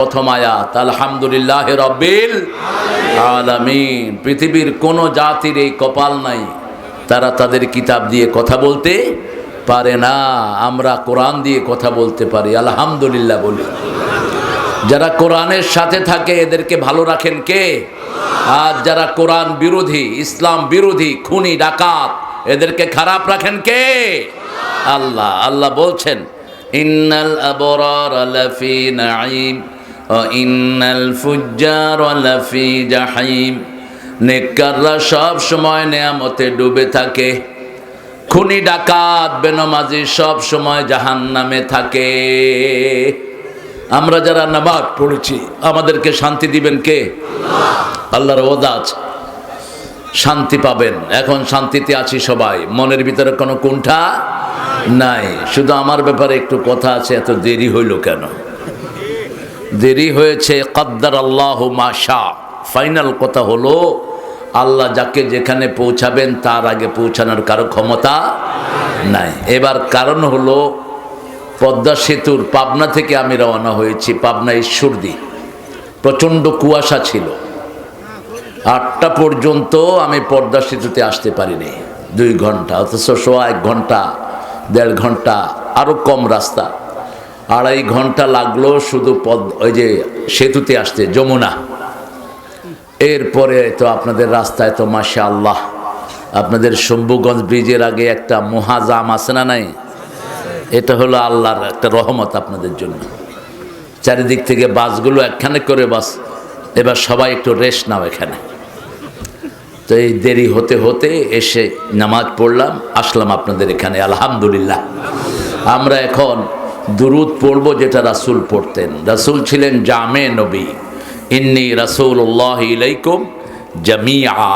প্রথম আয়াত, আলহামদুলিল্লাহ রব্বিল আলামিন। পৃথিবীর কোনো জাতির এই কপাল নাই। তারা তাদের কিতাব দিয়ে কথা বলতে পারে না। আমরা কোরআন দিয়ে কথা বলতে পারি। আলহামদুলিল্লাহ বলি। যারা কোরআনের সাথে থাকে, এদেরকে ভালো রাখেন কে? আর যারা কোরআন বিরোধী, ইসলাম বিরোধী, খুনি, ডাকাত, এদেরকে খারাপ রাখেন কে? আল্লাহ। আল্লাহ বলছেন, ইন্নাল আবরার লাফি নাঈম। ইন্নাল ফুজ্জার লাফি জাহিম। নেককাররা সব সময় নেয়ামতে ডুবে থাকে। খুনি ডাকাত, বেনমাজি সব সময় জাহান নামে থাকে। আমরা যারা নামাজ পড়েছি, আমাদেরকে শান্তি দিবেন কে? আল্লাহর ওদা আছে। শান্তি পাবেন। এখন শান্তিতে আছি সবাই। মনের ভিতরে কোনো কুণ্ঠা নাই। শুধু আমার ব্যাপারে একটু কথা আছে, এত দেরি হইল কেন? দেরি হয়েছে, কদ্দার আল্লাহ মাশা ফাইনাল কথা হলো, আল্লাহ যাকে যেখানে পৌঁছাবেন, তার আগে পৌঁছানোর কারও ক্ষমতা নাই। এবার কারণ হলো, পদ্মা সেতুর পাবনা থেকে আমি রওনা হয়েছি, পাবনা ঈশ্বরদী। প্রচণ্ড কুয়াশা ছিল। আটটা পর্যন্ত আমি পদ্মা সেতুতে আসতে পারিনি। দুই ঘণ্টা, অথচ সোয়া এক ঘণ্টা, দেড় ঘণ্টা আরও কম রাস্তা। আড়াই ঘণ্টা লাগল শুধু পদ ওই যে সেতুতে আসতে, যমুনা। এরপরে তো আপনাদের রাস্তায় তো মাসা আল্লাহ আপনাদের শম্ভুগঞ্জ ব্রিজের আগে একটা মহাজাম আছে না নাই? এটা হলো আল্লাহর একটা রহমত আপনাদের জন্য। চারিদিক থেকে বাসগুলো একখানে করে বাস, এবার সবাই একটু রেস্ট নাও এখানে। তো এই দেরি হতে হতে এসে নামাজ পড়লাম, আসলাম আপনাদের এখানে, আলহামদুলিল্লাহ। আমরা এখন দুরুদ পড়ব যেটা রাসুল পড়তেন রাসুল ছিলেন জামে নবী ইন্নি রাসুল্লাহ ইলাইকুম জামিয়া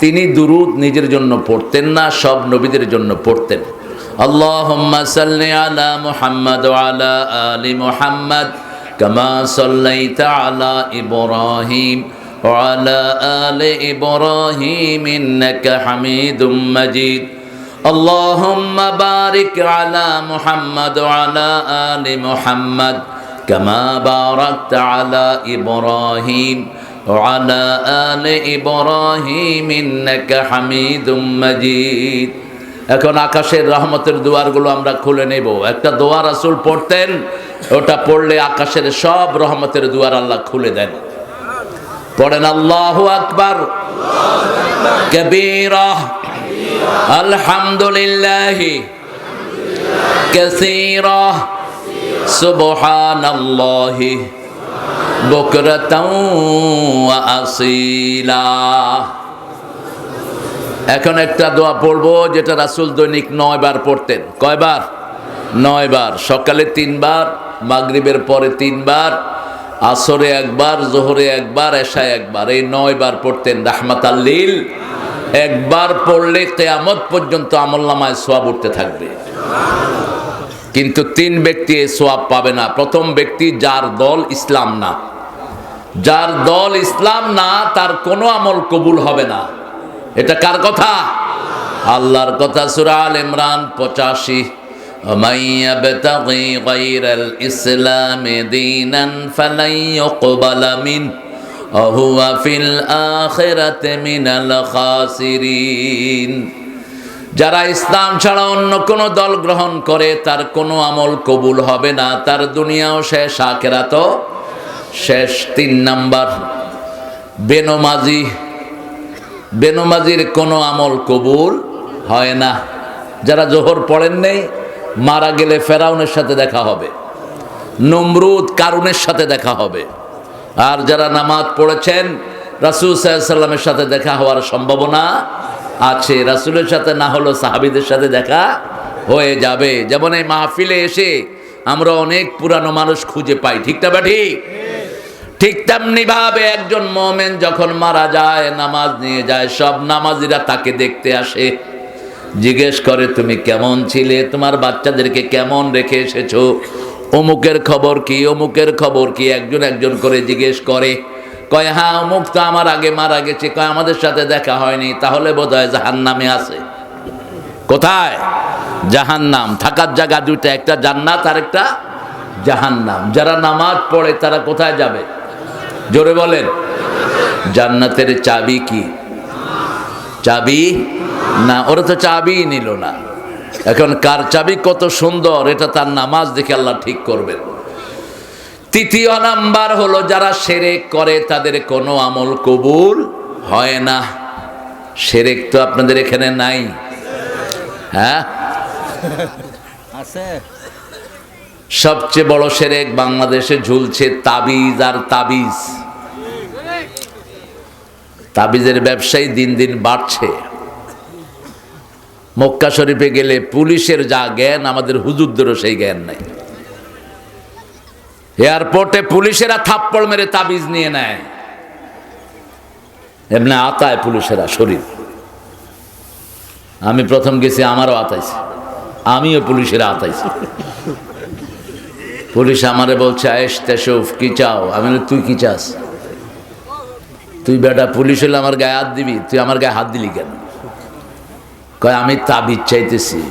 তিনি দুরুদ নিজের জন্য পড়তেন না সব নবীদের জন্য পড়তেন اللهم صل على محمد وعلى آل محمد كما صليت على إبراهيم وعلى آل إبراهيم إنك حميد مجيد اللهم بارك على محمد وعلى آل محمد كما باركت على إبراهيم وعلى آل إبراهيم إنك حميد مجيد এখন আকাশের রহমতের দুয়ারগুলো আমরা খুলে নেব একটা দোয়া রাসুল পড়তেন ওটা পড়লে আকাশের সব রহমতের দুয়ার আল্লাহ খুলে দেন পড়েন আল্লাহ আকবার কবিরা আলহামদুলিল্লাহ كثيرا سبحان الله بكرة وأصيلا এখন একটা দোয়া পড়বো যেটা রাসুল দৈনিক নয় বার পড়তেন কয়বার নয় বার সকালে তিনবার মাগরিবের পরে তিনবার আসরে একবার জোহরে একবার এশায় একবার এই নয় বার পড়তেন রাহমাত আল্লিল একবার পড়লে কেয়ামত পর্যন্ত আমল্লামায় সোয়াব উঠতে থাকবে কিন্তু তিন ব্যক্তি এই সোয়াব পাবে না প্রথম ব্যক্তি যার দল ইসলাম না যার দল ইসলাম না তার কোনো আমল কবুল হবে না এটা কার কথা আল্লাহর কথা সুরা আল ইমরান পঁচাশি ومن يبتغي غير الإسلام دينا فلن يقبل منه যারা ইসলাম ছাড়া অন্য কোনো দল গ্রহণ করে, তার কোনো আমল কবুল হবে না। তার দুনিয়াও শেষ আখেরাত শেষ। তিন নাম্বার, বেনমাজি। বেনমাজির কোনো আমল কবুল হয় না। যারা জোহর পড়েন নেই, মারা গেলে ফেরাউনের সাথে দেখা হবে। নমরুদ কারুনের সাথে দেখা হবে। আর যারা নামাজ পড়েছেন, রাসুল সাল্লামের সাথে দেখা হওয়ার সম্ভাবনা আছে। রাসুলের সাথে না হলো সাহাবিদের সাথে দেখা হয়ে যাবে। যেমন এই মাহফিলে এসে আমরা অনেক পুরানো মানুষ খুঁজে পাই। ঠিকটা বা ঠিক? ঠিক তেমনি ভাবে একজন মোমেন যখন মারা যায়, নামাজ নিয়ে যায়, সব নামাজিরা তাকে দেখতে আসে। জিজ্ঞেস করে, তুমি কেমন ছিলে? তোমার বাচ্চাদেরকে কেমন রেখে এসেছ? অমুকের খবর কি, অমুকের খবর কি? একজন একজন করে জিজ্ঞেস করে, কয় হ্যাঁ অমুক তো আমার আগে মারা গেছে, কয়, আমাদের সাথে দেখা হয়নি, তাহলে বোধ হয় জাহান নামে আছে। কোথায়? জাহান্নাম। থাকার জায়গা দুইটা, একটা জান্নাত আর একটা জাহান্নাম। যারা নামাজ পড়ে, তারা কোথায় যাবে? জোরে বলেন। জান্নাতের চাবি কি? চাবি? না, ওরা তো চাবি নিল না। এখন কার চাবি কত সুন্দর এটা তার নামাজ দেখে আল্লাহ ঠিক করবেন। তৃতীয় নাম্বার হলো যারা সেরেক করে তাদের কোনো আমল কবুল হয় না। সেরেক তো আপনাদের এখানে নাই। হ্যাঁ? সবচেয়ে বড় সেরেক বাংলাদেশে ঝুলছে তাবিজ আর তাবিজ। তাবিজের ব্যবসায়ী দিন দিন বাড়ছে। মক্কা শরীফে গেলে পুলিশের যা জ্ঞান, আমাদের হুজুরদেরও সেই জ্ঞান নাই। এয়ারপোর্টে পুলিশেরা থাপ্পড় মেরে তাবিজ নিয়ে নেয়। এমনি আতায় পুলিশেরা শরীর। আমি প্রথম গেছি, আমারও আতাইছি। আমিও পুলিশেরা আতাইছি। পুলিশ আমারে বলছে, আয়েশ তেসুফ কি চাও? আমি তুই কি চাস? তুই বেটা, পুলিশ হলে আমার গায়ে হাত দিবি? তুই আমার গায়ে হাত দিলি কেন? কয়, আমি তাবিজ চাইতেছি।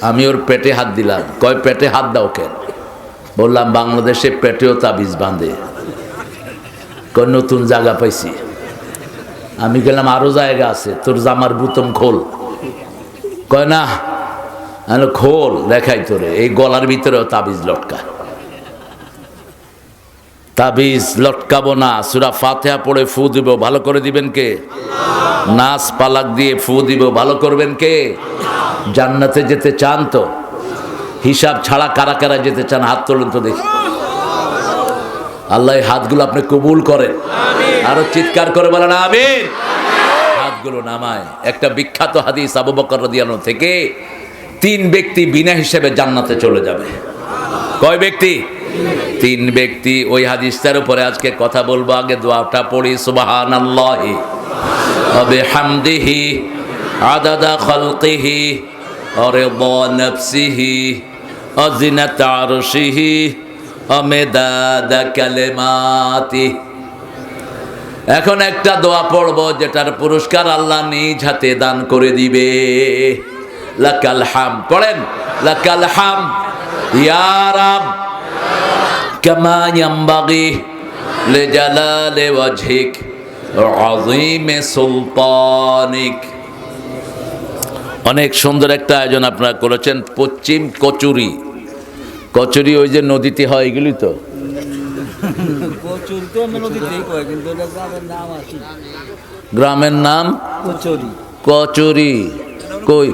আমি ওর পেটে হাত দিলাম। কয়, পেটে হাত দাও কেন? বললাম, বাংলাদেশে পেটেও তাবিজ বাঁধে। কয়, নতুন জায়গা পাইছি। আমি গেলাম আরও জায়গা আছে, তোর জামার বুতম খোল। কয়, না। খোল, দেখাই তোরে, এই গলার ভিতরেও তাবিজ লটকায়। তাবিজ লটকাবো না সুরা ফাতেহা পড়ে ফু দিব ভালো করে দিবেন কে? নাচ পালাক দিয়ে ফু দিব ভালো করবেন কে? জান্নাতে যেতে চান তো? হিসাব ছাড়া কারা কারা যেতে চান হাত তোলেন তো দেখি। আল্লাহ হাতগুলো আপনি কবুল করেন। আরও চিৎকার করে বলেন আমিন। হাতগুলো নামায়। একটা বিখ্যাত হাদিস আবু বকর থেকে তিন ব্যক্তি বিনা হিসেবে জান্নাতে চলে যাবে। কয় ব্যক্তি? তিন ব্যক্তি ওই হাদিসটার উপরে আজকে কথা বলব, আগে দোয়াটা পড়ি সুবাহান আল্লাহি অবে হামদিহি আদাদা খলকিহি অরেদা নফসিহি অজিনাত আরশিহি অমেদাদা কালেমাতি। এখন একটা দোয়া পড়ব যেটার পুরস্কার আল্লাহ নিজ হাতে দান করে দিবে। লাকাল হাম, পড়েন? লাকাল হাম। ইয়া রাব। كما ينبغي لجلال وجهك وعظيم سلطانك অনেক সুন্দর একটা আয়োজন আপনারা করেছেন পশ্চিম কচুরি কচুরি ওই যে নদীতে হয় এগুলি তো কচুরি তো আমরা নদীতেই কয় কিন্তু এটা গ্রামের নাম আছে গ্রামের নাম কচুরি কচুরি কই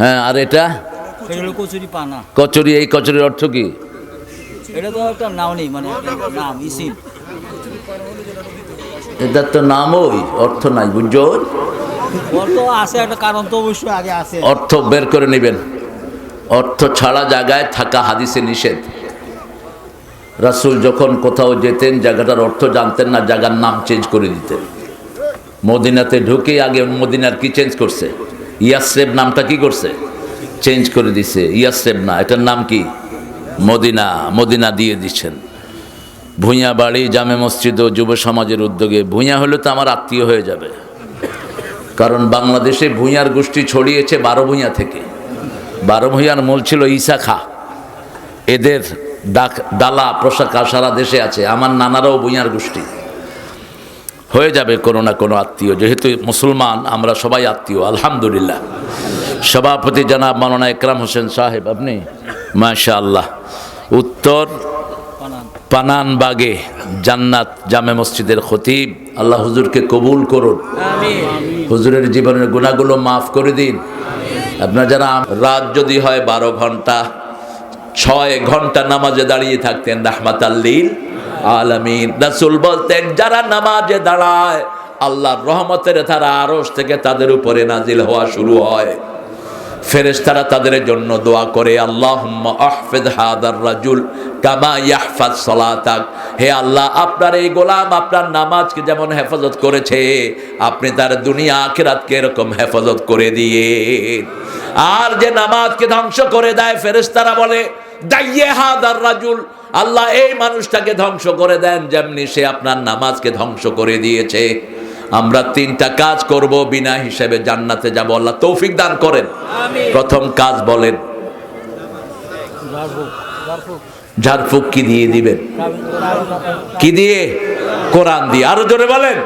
হ্যাঁ আর এটা এটা হলো কচুরি পানা কচুরি এই কচুরির অর্থ কি এটা তো একটা নাম নেই মানে নাম ইসিম। এটার তো নাম ওই অর্থ নাই বুঝছ? তো আছে একটা কারণ তো অবশ্যই আগে আছে। অর্থ বের করে নেবেন। অর্থ ছাড়া জায়গায় থাকা হাদিসে নিষেধ। রাসূল যখন কোথাও যেতেন জায়গাটার অর্থ জানতেন না জায়গার নাম চেঞ্জ করে দিতেন। মদিনাতে ঢুকে আগে মদিনার কি চেঞ্জ করছে? ইয়াসেব নামটা কি করছে? চেঞ্জ করে দিছে। ইয়াসেব না এটার নাম কি? মদিনা মদিনা দিয়ে দিচ্ছেন। ভূঁইয়া বাড়ি, জামে মসজিদ ও যুব সমাজের উদ্যোগে। ভূঁইয়া হলে তো আমার আত্মীয় হয়ে যাবে। কারণ বাংলাদেশে ভূঁইয়ার গোষ্ঠী ছড়িয়েছে বারো ভূঁইয়া থেকে। বারো ভূঁইয়ার মূল ছিল ইসা খা। এদের ডাক, ডালা প্রশাখা সারা দেশে আছে। আমার নানারাও ভূঁইয়ার গোষ্ঠী। হয়ে যাবে কোনো না কোনো আত্মীয়। যেহেতু মুসলমান, আমরা সবাই আত্মীয়। আলহামদুলিল্লাহ। সভাপতি জানাব মাওলানা একরাম হোসেন সাহেব, আপনি? মাশা আল্লাহ উত্তর পানান পানানবাগে জান্নাত জামে মসজিদের খতিব। আল্লাহ হুজুরকে কবুল করুন। হুজুরের জীবনের গুণাগুলো মাফ করে দিন। আপনার যারা রাত যদি হয় বারো ঘণ্টা ছয় ঘণ্টা নামাজে দাঁড়িয়ে থাকতেন রাহমাত আল্লিল আলামিন। রাসূল বলতেন যারা নামাজে দাঁড়ায় আল্লাহর রহমতের ধারা আরশ থেকে তাদের উপরে নাজিল হওয়া শুরু হয়। ফেরেশতারা তাদের জন্য দোয়া করে, আল্লাহুম্মা আহফিজ হাদার রাজুল কামা ইয়াহফাজ সালাতাক। হে আল্লাহ, আপনার এই গোলাম আপনার নামাজকে যেমন হেফাজত করেছে, আপনি তার দুনিয়া আখিরাতকে এরকম হেফাজত করে দিয়ে। আর যে নামাজকে ধ্বংস করে দেয়, ফেরেশতারা বলে, দাইয়ে হাদার রাজুল। আল্লাহ এই মানুষটাকে ধ্বংস করে দেন, যেমনি সে আপনার নামাজকে ধ্বংস করে দিয়েছে। আমরা তিনটা কাজ করব বিনা হিসেবে জান্নাতে যাব। আল্লাহ তৌফিক দান করেন। প্রথম কাজ বলেন ঝাড়ফুক কি দিয়ে দিবেন? কি দিয়ে? কোরআন দিয়ে। আরও জোরে বলেন।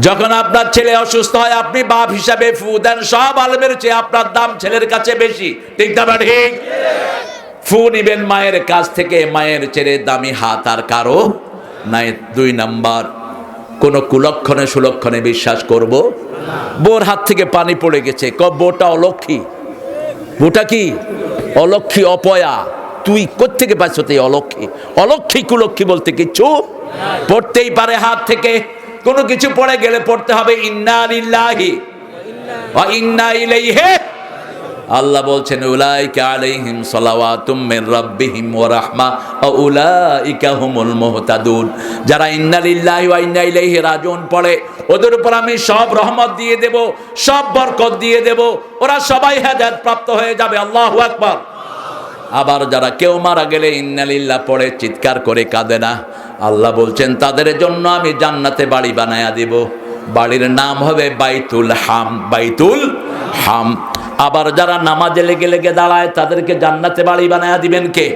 যখন আপনার ছেলে অসুস্থ হয় আপনি বাপ হিসাবে ফু দেন সব আলমের চেয়ে আপনার দাম ছেলের কাছে বেশি। ঠিক না ঠিক? ফু নিবেন মায়ের কাছ থেকে মায়ের ছেড়ে দামি হাত আর কারও নাই। দুই নাম্বার কোন কুলক্ষণে সুলক্ষণে বিশ্বাস করব? বোর হাত থেকে পানি পড়ে গেছে। ক বোটা অলক্ষী? বোটা কি? অলক্ষী, অপয়া। তুই কোত্থেকে পাইছ তুই অলক্ষী? অলক্ষী, কুলক্ষী বলতে কিচ্ছু? পড়তেই পারে হাত থেকে। কোনো কিছু পড়ে গেলে পড়তে হবে ইন্না লিল্লাহি। ওয়া ইন্না ইলাইহি। আল্লাহ বলছেন, উলাইকা আলাইহিম সালাওয়াতুম মির রাব্বিহিম ওয়া রাহমা ওয়া উলাইকা হুমুল মুহতাদুন। যারা ইন্না লিল্লাহি ওয়া ইন্না ইলাইহি রাজিউন পড়ে, ওদের উপর আমি সব রহমত দিয়ে দেব, সব বরকত দিয়ে দেব, ওরা সবাই হেদায়েত প্রাপ্ত হয়ে যাবে। আল্লাহু আকবার। আবার যারা কেউ মারা গেলে ইন্নালিল্লাহ পড়ে, চিৎকার করে কাঁদে না, আল্লাহ বলছেন, তাদের জন্য আমি জান্নাতে বাড়ি বানায়া দিব। বাড়ির নাম হবে বাইতুল হাম বাইতুল হাম। আবার যারা নামাজে লেগে লেগে দাঁড়ায়, তাদেরকে জান্নাতে বাড়ি বানায়া দিবেন কে?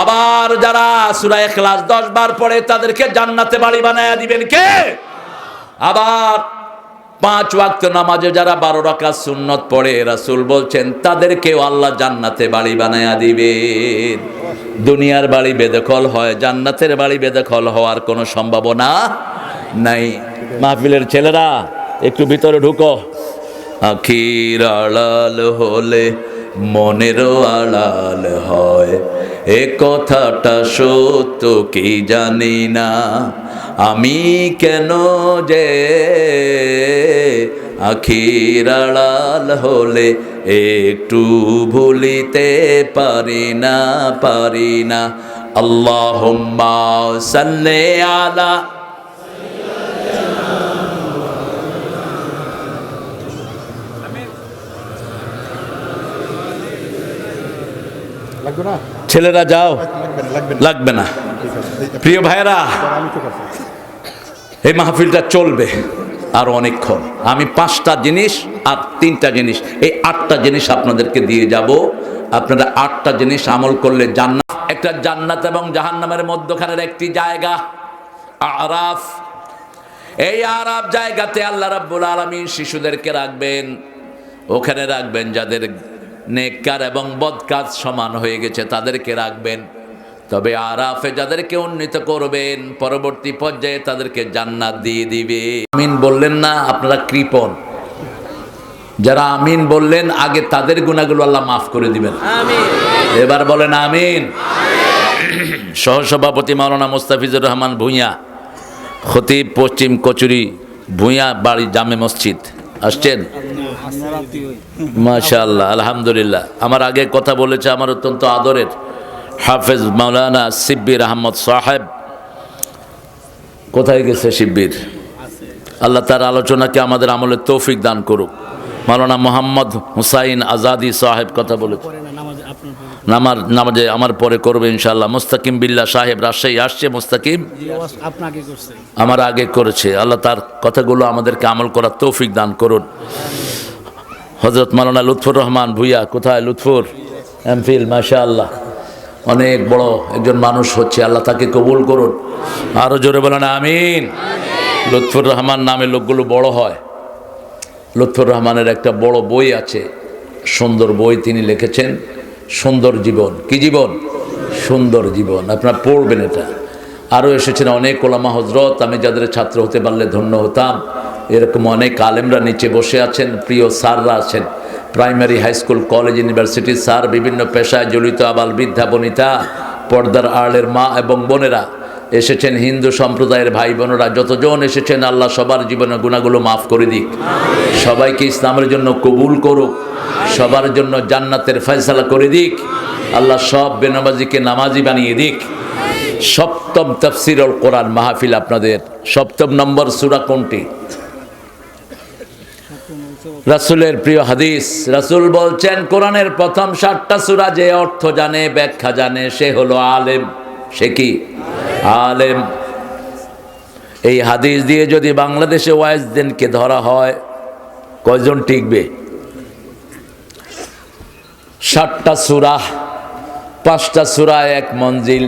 আবার যারা সুরায় ক্লাস দশ বার পড়ে, তাদেরকে জান্নাতে বাড়ি বানায় দিবেন কে? আবার পাঁচ ওয়াক্ত নামাজে যারা বারো রাকাত সুন্নত পড়ে, রাসুল বলছেন, তাদেরকেও আল্লাহ জান্নাতে বাড়ি বানায়া দিবেন। দুনিয়ার বাড়ি বেদখল হয়, জান্নাতের বাড়ি বেদখল হওয়ার কোনো সম্ভাবনা নাই। মাহফিলের ছেলেরা, একটু ভিতরে ঢুকো। আখির আড়াল হলে মনেরও আড়াল হয়। এ কথাটা সত্য কি জানি না। আমি কেন যে আখির আড়াল হলে একটু ভুলিতে পারি না পারি না। আল্লাহ সাল্লে আলা ছেলেরা যাও। লাগবে না। প্রিয় ভাইরা এই মাহফিলটা চলবে আর অনেকক্ষণ। আমি পাঁচটা জিনিস আর তিনটা জিনিস। এই আটটা জিনিস আপনাদেরকে দিয়ে যাব। আপনারা আটটা জিনিস আমল করলে জান্নাত, একটা জান্নাত এবং জাহান্নামের মধ্যখানের একটি জায়গা, আরাফ। এই আরাফ জায়গাতে আল্লাহ রাব্বুল আলামিন শিশুদেরকে রাখবেন, ওখানে রাখবেন যাদের নেককার এবং বদকাজ সমান হয়ে গেছে তাদেরকে রাখবেন। তবে আরাফে যাদেরকে উন্নীত করবেন পরবর্তী পর্যায়ে তাদেরকে জান্নাত দিয়ে দিবে। আমিন বললেন না আপনারা কৃপণ। যারা আমিন বললেন আগে তাদের গুণাগুলো আল্লাহ মাফ করে দিবেন। এবার বলেন আমিন। সহসভাপতি মাওলানা মুস্তাফিজুর রহমান ভূঁইয়া খতিব পশ্চিম কচুরি ভূঁইয়া বাড়ি জামে মসজিদ। আসছেন? মাশাআল্লাহ, আলহামদুলিল্লাহ। আমার আগে কথা বলেছে, আমার অত্যন্ত আদরের হাফেজ মাওলানা সিব্বির আহমদ সাহেব। কোথায় গেছে শিব্বির আল্লাহ তার আলোচনাকে আমাদের আমলের তৌফিক দান করুক। মাওলানা মোহাম্মদ হুসাইন আজাদি সাহেব কথা বলেছে। নামার নামাজে আমার পরে করবে ইনশাল্লাহ মুস্তাকিম বিল্লাহ সাহেব রাজশাহী আসছে, মুস্তাকিম। আমার আগে করেছে। আল্লাহ তার কথাগুলো আমাদেরকে আমল করার তৌফিক দান করুন। হজরত মালানা লুৎফুর রহমান ভুইয়া, কোথায় লুৎফুর? এমফিল মাশা আল্লাহ অনেক বড় একজন মানুষ হচ্ছে, আল্লাহ তাকে কবুল করুন। আরও জোরে বলেন, আমিন। লুৎফুর রহমান নামে লোকগুলো বড় হয়। লুৎফুর রহমানের একটা বড় বই আছে, সুন্দর বই তিনি লিখেছেন, সুন্দর জীবন। কি জীবন? সুন্দর জীবন। আপনারা পড়বেন এটা। আরও এসেছেন অনেক ওলামা হজরত আমি যাদের ছাত্র হতে পারলে ধন্য হতাম। এরকম অনেক আলেমরা নিচে বসে আছেন, প্রিয় স্যাররা আছেন। প্রাইমারি হাই স্কুল কলেজ ইউনিভার্সিটির স্যার, বিভিন্ন পেশায় জড়িত আবাল বৃদ্ধা, বনিতা, পর্দার আড়ের মা এবং বোনেরা এসেছেন, হিন্দু সম্প্রদায়ের ভাই বোনেরা, যতজন এসেছেন, আল্লাহ সবার জীবনে গুণাগুলো মাফ করে দিক। সবাইকে ইসলামের জন্য কবুল করুক, সবার জন্য জান্নাতের ফয়সালা করে দিক, আল্লাহ সব বেনামাজিকে নামাজি বানিয়ে দিক। সপ্তম তফসিরুল কোরআন মাহফিল আপনাদের, সপ্তম নম্বর সুরা কোনটি? রাসূলের প্রিয় হাদিস। রাসুল বলছেন, কোরআনের প্রথম সাতটা সূরা যে অর্থ জানে, ব্যাখ্যা জানে, সে হলো আলেম। সে কি? আলেম। এই হাদিস দিয়ে যদি বাংলাদেশে ওয়াইজদেনকে ধরা হয়, কয়জন টিকবে? ষাটটা সূরা, পাঁচটা সুরায় এক মঞ্জিল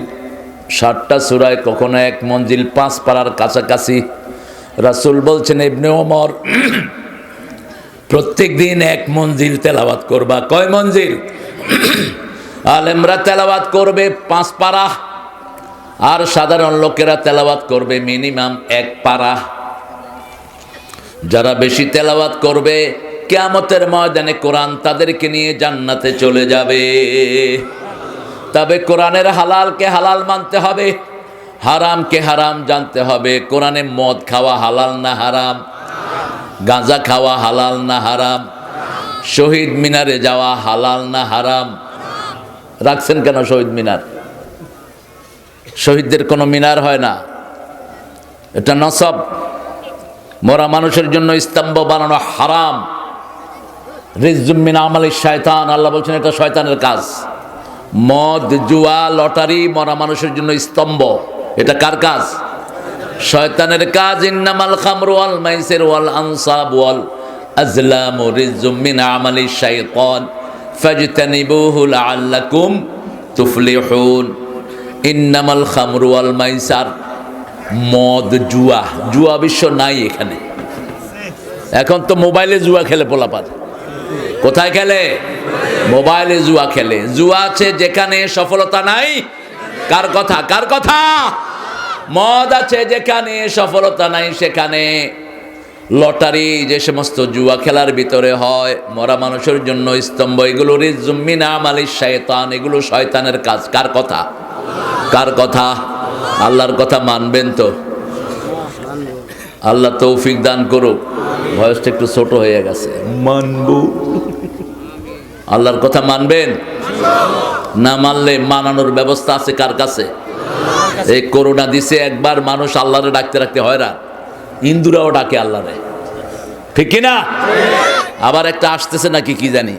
ষাটটা সুরায় কখনো এক মঞ্জিল, পাঁচ পাড়ার কাছাকাছি। রাসুল বলছেন, ইবনে ওমর প্রত্যেক দিন এক মঞ্জিল তেলাওয়াত করবা। কয় মঞ্জিল? আলেমরা তেলাওয়াত করবে পাঁচ পাড়া আর সাধারণ লোকেরা তেলাওয়াত করবে মিনিমাম এক পাড়া যারা বেশি তেলাওয়াত করবে, কেয়ামতের ময়দানে কোরআন তাদেরকে নিয়ে জান্নাতে চলে যাবে। তবে কোরআনের হালালকে হালাল মানতে হবে হারামকে হারাম জানতে হবে। কোরআনে মদ খাওয়া হালাল না হারাম? গাঁজা খাওয়া হালাল না হারাম? শহীদ মিনারে যাওয়া হালাল না হারাম? রাখছেন কেন শহীদ মিনার? শহীদদের কোনো মিনার হয় না। এটা নসব। মরা মানুষের জন্য স্তম্ভ বানানো হারাম। রিজুমিন আমলি শয়তান। আল্লাহ বলছেন, এটা শয়তানের কাজ। মদ, জুয়া, লটারি মরা মানুষের জন্য স্তম্ভ। এটা কার কাজ? শয়তানের কাজ, ইন্নামাল খামরু ওয়াল মাইসির ওয়াল আনসাব ওয়াল আজলাম রিজুমিন আমলি শাইতান ফাজতানিবুহু লাআল্লাকুম তুফলিহুন। ইন্নামাল খামরু ওয়াল মাইসার মদ, জুয়া জুয়া বিশ্ব নাই এখানে। এখন তো মোবাইলে জুয়া খেলে পোলাপার কোথায় খেলে? মোবাইলে জুয়া খেলে। জুয়া আছে যেখানে সফলতা নাই। কার কথা? কার কথা? মদ আছে যেখানে সফলতা নাই সেখানে। লটারি যে সমস্ত জুয়া খেলার ভিতরে হয় মরা মানুষের জন্য স্তম্ভ এগুলো রিজুমিনা মালিশ শয়তান এগুলো শয়তানের কাজ। কার কথা? কার কথা? আল্লাহর কথা মানবেন তো? আল্লাহ তৌফিক দান করুক। ভয়েসটা একটু ছোট হয়ে গেছে। মানব। আল্লাহর কথা মানবেন? না মানলে মানানোর ব্যবস্থা আছে কার কাছে? এই করোনা দিছে, একবার মানুষ আল্লাহরে ডাকতে রাখতে হয় না। ইন্দুরাও ডাকে আল্লাহরে। ঠিক কিনা? আবার একটা আসতেছে নাকি কি জানি।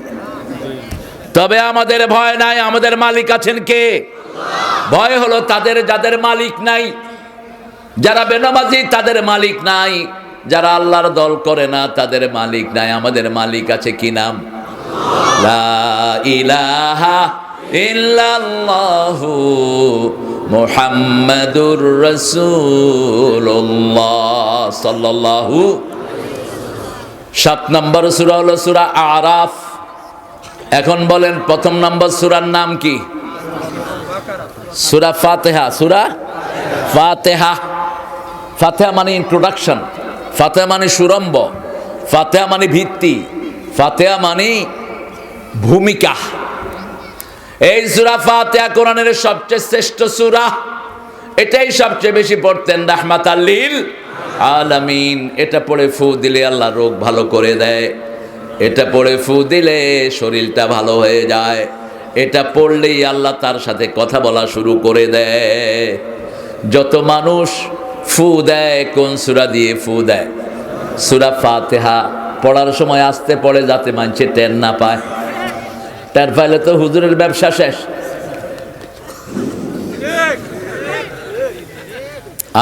তবে আমাদের ভয় নাই, আমাদের মালিক আছেন কে? ভয় হলো তাদের যাদের মালিক নাই। যারা বেনামাজি, তাদের মালিক নাই। যারা আল্লাহর দল করে না, তাদের মালিক নাই। আমাদের মালিক আছে কি নাম? ইলাহা ইল্লাল্লাহু মুহাম্মাদুর রাসূলুল্লাহ সাল্লাল্লাহু সাত নম্বর সুরা হলো সুরা আরাফ। এখন বলেন প্রথম নম্বর সূরার নাম কি? সুরা ফাতেহা, সূরা ফাতেহা। ফাতেহা মানে ইন্ট্রোডাকশন ফাতেহা মানে সুরম্ব ফাতেহা মানে ভিত্তি, ফাতেহা মানে ভূমিকা। এই সুরা ফাতেহা কোরআনের সবচেয়ে শ্রেষ্ঠ সুরা। এটাই সবচেয়ে বেশি পড়তেন রাহমাত আল্লিল আলামিন। এটা পড়ে ফু দিলে আল্লাহ রোগ ভালো করে দেয়। এটা পড়ে ফু দিলে শরীরটা ভালো হয়ে যায়। এটা পড়লেই আল্লাহ তার সাথে কথা বলা শুরু করে দেয়। যত মানুষ ফু দেয়, কোন সুরা দিয়ে ফু দেয়? সুরা ফাতেহা পড়ার সময় আসতে পড়ে যাতে মানছে টের না পায়। টের পাইলে তো হুজুরের ব্যবসা শেষ।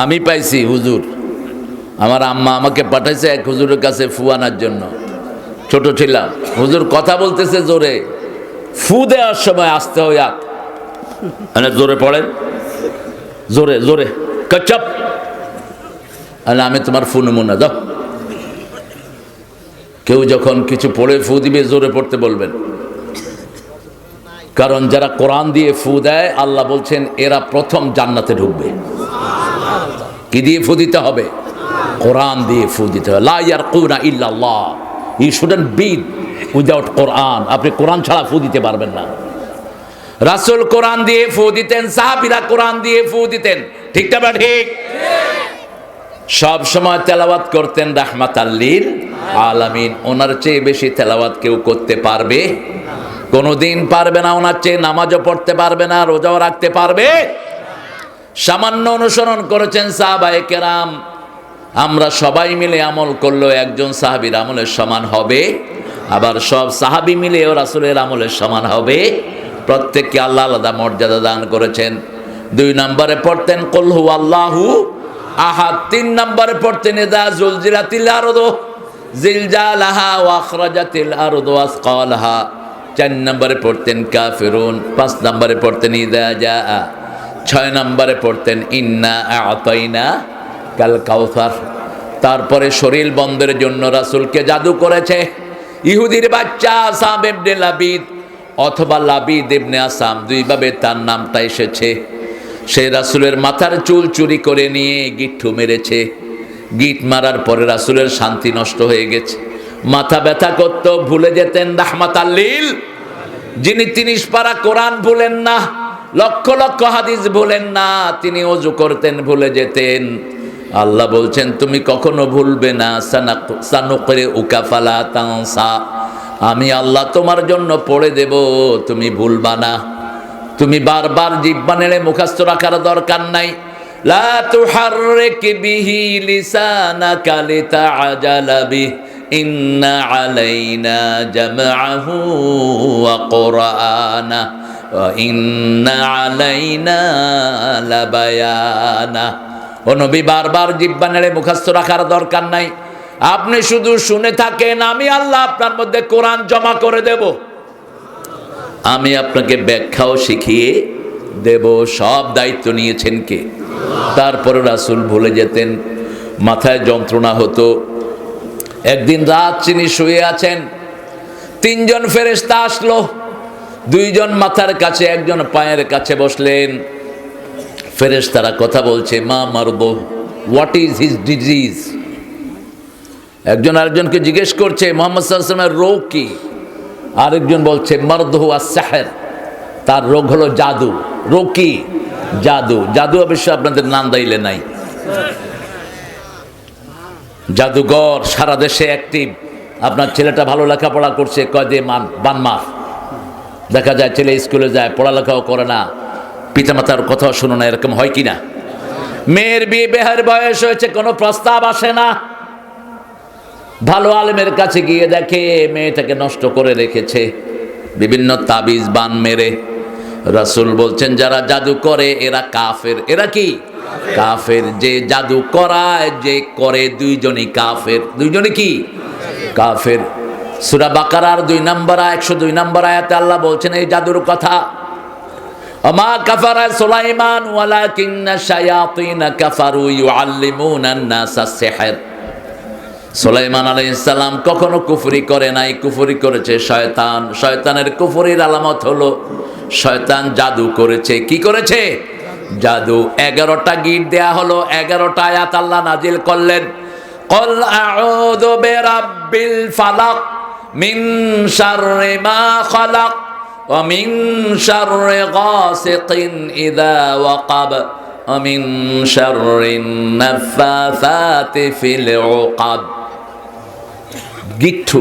আমি পাইছি হুজুর। আমার আম্মা আমাকে পাঠাইছে এক হুজুরের কাছে ফু আনার জন্য। ছোট ছিলাম। হুজুর কথা বলতেছে জোরে। ফু দেওয়ার সময় আসতে হয় আক মানে জোরে পড়েন। জোরে জোরে। কচ্ছপ আরে আমি তোমার ফু নেব না যাও কেউ যখন কিছু পড়ে ফু দিবে, জোরে পড়তে বলবেন। কারণ যারা কোরআন দিয়ে ফু দেয়, আল্লাহ বলছেন, এরা প্রথম জান্নাতে ঢুকবে। কি দিয়ে ফু দিতে হবে? কোরআন দিয়ে ফু দিতে হবে। লা ইয়ারকুনা ইল্লাল্লাহ। He shouldn't be without Quran. আপনি কোরআন ছাড়া ফু দিতে পারবেন না। রাসূল কোরআন দিয়ে ফু দিতেন, সাহাবীরা কোরআন দিয়ে ফু দিতেন। ঠিক না বা ঠিক? সব সময় তেলাওয়াত করতেন রাহমাত আল্লিল আলামিন। ওনার চেয়ে বেশি তেলাওয়াত কেউ করতে পারবে কোনোদিন পারবে না ওনার চেয়ে নামাজও পড়তে পারবে না, রোজাও রাখতে পারবে। সামান্য অনুসরণ করেছেন সাহাবায়ে কেরাম। আমরা সবাই মিলে আমল করলেও একজন সাহাবীর আমলের সমান হবে, আবার সব সাহাবি মিলে মিলেও রাসূলের আমলের সমান হবে। প্রত্যেককে আল্লাহ আলাদা মর্যাদা দান করেছেন। দুই নম্বরে পড়তেন কলহু আল্লাহু আহাদ। তিন নম্বরে পড়তেন এদা জুলজিলাতিল আরদু। জিলজালাহা ওয়া আখরাজাতিল আরদু আসকালাহা। চার নম্বরে পড়তেন কাফেরুন, পাঁচ নম্বরে পড়তেন ইদা যা ছয় নম্বরে পড়তেন ইন্না আতাইনা কাল কাউসার। তারপরে শরীর বন্ধের জন্য রাসূলকে জাদু করেছে ইহুদির বাচ্চা আসাম ইবনে লাবিদ অথবা লাবিদ ইবনে আসাম, দুইভাবে তার নামটা এসেছে। সে রাসূলের মাথার চুল চুরি করে নিয়ে গিট্টু মেরেছে। গিট মারার পরে রাসূলের শান্তি নষ্ট হয়ে গেছে। মাথা ব্যথা করতো, ভুলে যেতেন রাহমাত আল্লিল যিনি তিরিশ পারা কোরআন ভুলেন না, লক্ষ লক্ষ হাদিস ভুলেন না, তিনি অজু করতেন, ভুলে যেতেন। আল্লাহ বলছেন, তুমি কখনো ভুলবে না, সানাক- সানুকরে উকাফালা তানসা। আমি আল্লাহ তোমার জন্য পড়ে দেব, তুমি ভুলবা না। তুমি বারবার জিব্বা নেড়ে মুখাস্ত রাখার দরকার নাই। লা তুহাররিক বিহি লিসানাকা লিতাআজালা বিহি। জামআহু ওয়া কুরআনা ওয়া ইন্না আলাইনা লাবায়ানা। ও নবী, বারবার জিব্বা নেড়ে মুখাস্ত রাখার দরকার নাই। আপনি শুধু শুনে থাকেন, আমি আল্লাহ আপনার মধ্যে কোরআন জমা করে দেব। আমি আপনাকে ব্যাখ্যাও শিখিয়ে দেব, সব দায়িত্ব নিয়েছেন কে? তারপরে রাসূল ভুলে যেতেন, মাথায় যন্ত্রণা হতো একদিন রাত চিনি শুয়ে আছেন, তিনজন ফেরেশতা আসলো। দুইজন মাথার কাছে, একজন পায়ের কাছে বসলেন। ফেরেশতারা কথা বলছে, মা মারব হোয়াট ইজ হিজ ডিজিজ একজন আরেকজনকে জিজ্ঞেস করছে, মোহাম্মদ সাল্লামের রোগ কি? আরেকজন বলছে, মর্দহু আর সাহের তার রোগ হলো জাদু। রোগ কি? জাদু। জাদু অবশ্য আপনাদের নাম দাইলে নাই। জাদুঘর, সারা দেশে অ্যাক্টিভ আপনার ছেলেটা ভালো লেখাপড়া করছে, কয় দিয়ে মান বানমার দেখা যায় ছেলে স্কুলে যায়, পড়ালেখাও করে না। পিতামাতার কথাও শুনো না, এরকম হয় কি না মেয়ের বিয়ে বেহার বয়স হয়েছে, কোনো প্রস্তাব আসে না। ভালো আলেমের কাছে গিয়ে দেখে, মেয়েটাকে নষ্ট করে রেখেছে। বিভিন্ন তাবিজ বান মেরে। রাসূল বলছেন, যারা জাদু করে, এরা কাফের। এরা কি? কাফের যে জাদু করায়, যে করে দুইজনই কাফের। দুইজনই কি? কাফের। সুরা বাকারার দুই নম্বর একশো দুই নম্বর আয়াতে আল্লাহ বলছেন, এই জাদুর কথা, অমা কাফারা কখনো কুফরি করে নাই, কুফরি করেছে শয়তান। শয়তানের কুফরির আলামত হলো, শয়তান জাদু করেছে। কি করেছে? জাদু। এগারোটা গিট দেয়া হলো, এগারোটা আয়াত আল্লাহ নাজিল করলেন। কল আউযু বিরাব্বিল ফালাক মিন শাররি মা খালাক ওয়া মিন শাররি গাসিকিন ইযা ওয়াকাব ওয়া মিন শাররিন নাফাসাতি ফিল উকাব। গিট্টু,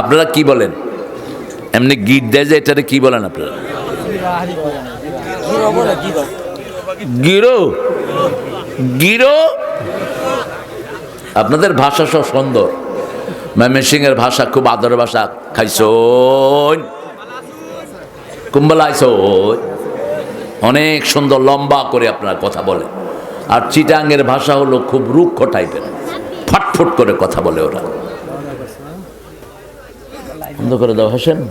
আপনারা কি বলেন? এমনি গিট দেয় যে এটারে কি বলেন আপনারা? গিরো? গিরো? আপনাদের ভাষা সব সুন্দর। ময়মনসিংহের ভাষা খুব আদর ভাষা। খাইছন কুম্বল আইসন অনেক সুন্দর, লম্বা করে আপনারা কথা বলে। আর চিটাঙ্গের ভাষা হলো খুব রুক্ষ টাইপের। ফটফট করে কথা বলে ওরা। বন্ধ করে দাও, হাসেন।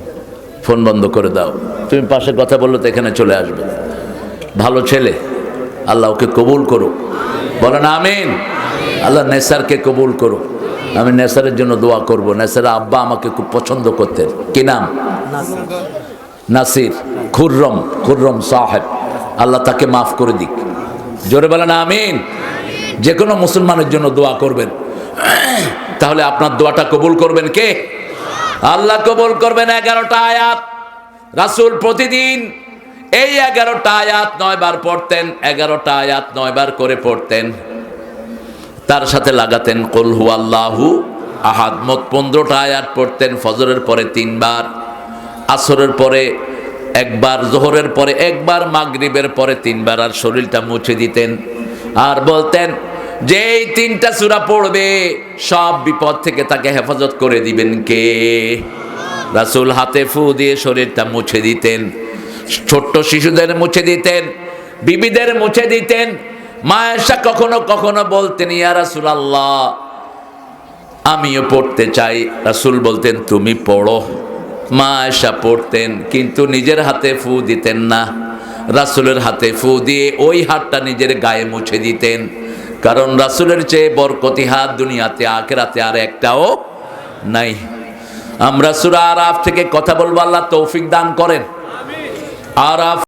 ফোন বন্ধ করে দাও। তুমি পাশে কথা বললে তো এখানে চলে আসবে। ভালো ছেলে। আল্লাহ ওকে কবুল করুক। বলেন, আমিন। আল্লাহ নেসারকে কবুল করুক। আমি নেসারের জন্য দোয়া করব। নেসারের আব্বা আমাকে খুব পছন্দ করতেন। কি নাম? নাসির। খুররম খুররম সাহেব। আল্লাহ তাকে মাফ করে দিক। জোরে বলেন, আমিন। যে কোনো মুসলমানের জন্য দোয়া করবেন। তাহলে আপনার দোয়াটা কবুল করবেন কে? আল্লাহ কবুল করবেন এগারোটা আয়াত। রাসুল প্রতিদিন এই এগারোটা আয়াত নয় বার পড়তেন, এগারোটা আয়াত নয় বার করে পড়তেন। তার সাথে লাগাতেন, কল হু আল্লাহু আহাদ। মোট পনেরোটা আয়াত পড়তেন, ফজরের পরে তিনবার, আসরের পরে একবার, জোহরের পরে একবার, মাগরিবের পরে তিনবার, আর শরীরটা মুছে দিতেন। আর বলতেন যে এই তিনটা সূরা পড়বে, সব বিপদ থেকে তাকে হেফাজত করে দিবেন কে? রাসূল হাতে ফু দিয়ে শরীরটা মুছে দিতেন। ছোট্ট শিশুদের মুছে দিতেন, বিবিদের মুছে দিতেন। মায়েশা কখনো কখনো বলতেন, ইয়া রাসূলুল্লাহ, আমিও পড়তে চাই। রাসূল বলতেন, তুমি পড়ো। মায়েশা পড়তেন, কিন্তু নিজের হাতে ফু দিতেন না। রাসুলের হাতে ফু দিয়ে ওই হাতটা নিজের গায়ে মুছে দিতেন। কারণ রাসুলের চেয়ে বরকতি হাত দুনিয়াতে, আখেরাতে আর একটাও নাই। আমরা সুরা আরাফ থেকে কথা বলব, আল্লাহ তৌফিক দান করেন। আরাফ